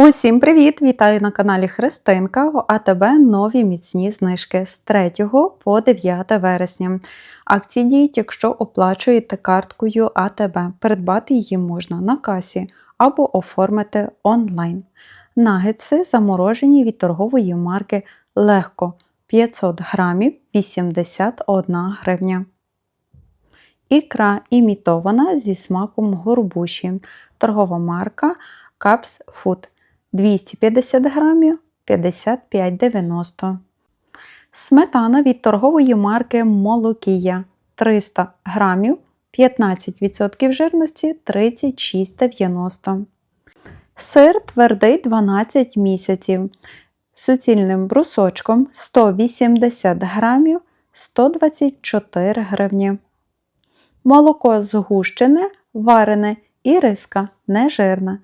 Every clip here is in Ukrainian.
Усім привіт! Вітаю на каналі Христинка. В АТБ нові міцні знижки з 3 по 9 вересня. Акції діють, якщо оплачуєте карткою АТБ. Придбати її можна на касі або оформити онлайн. Нагетси заморожені від торгової марки Легко 500 грамів 81 гривня. Ікра імітована зі смаком горбуші. Торгова марка Caps Food 250 грамів 55,90. Сметана від торгової марки Молокія 300 грамів 15% жирності 36,90. Сир твердий 12 місяців. Суцільним брусочком 180 грамів 124 гривні. Молоко згущене, варене і риска нежирна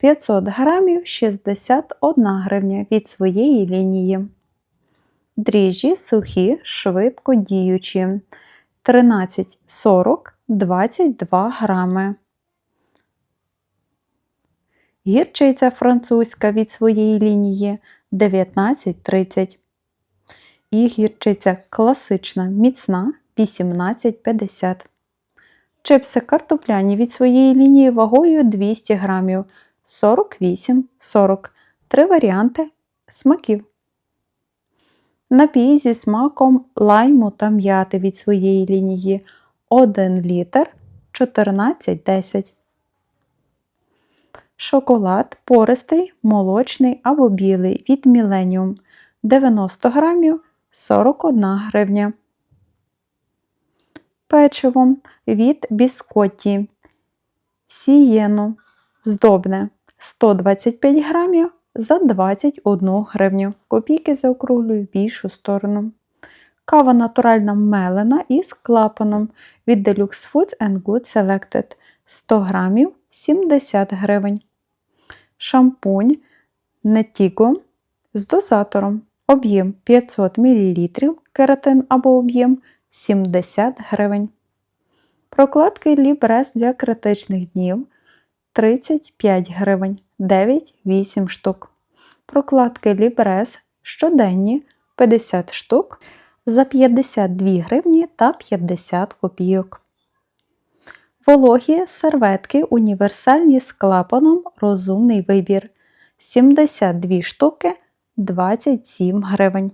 500 грамів 61 гривня від своєї лінії. Дріжджі сухі, швидко діючі 13,40 22 грами. Гірчиця французька від своєї лінії 19,30. І гірчиця класична міцна 18,50. Чипси картопляні від своєї лінії вагою 200 грамів 48-40. Три варіанти смаків. Напій зі смаком лайму та м'яти від своєї лінії 1 літр 14,10. Шоколад пористий, молочний або білий від Millennium 90 грамів 41 гривня. Печиво від біскотті Сієну здобне 125 грамів за 21 гривню. Копійки заокруглюю в більшу сторону. Кава натуральна мелена із клапаном від Deluxe Foods and Good Selected 100 грамів 70 гривень. Шампунь Netigo з дозатором. Об'єм 500 мл, кератин або об'єм 70 гривень. Прокладки Лібрес для критичних днів 35 гривень 9-8 штук. Прокладки Лібрес щоденні 50 штук за 52 гривні та 50 копійок. Вологі серветки універсальні з клапаном розумний вибір 72 штуки 27 гривень.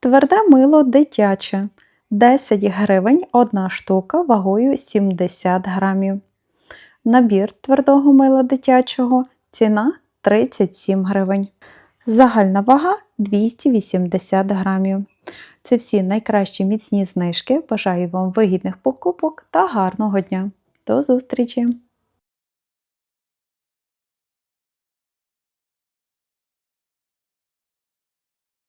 Тверде мило дитяче 10 гривень 1 штука вагою 70 грамів. Набір твердого мила дитячого ціна 37 гривень. Загальна вага 280 грамів. Це всі найкращі міцні знижки. Бажаю вам вигідних покупок та гарного дня. До зустрічі!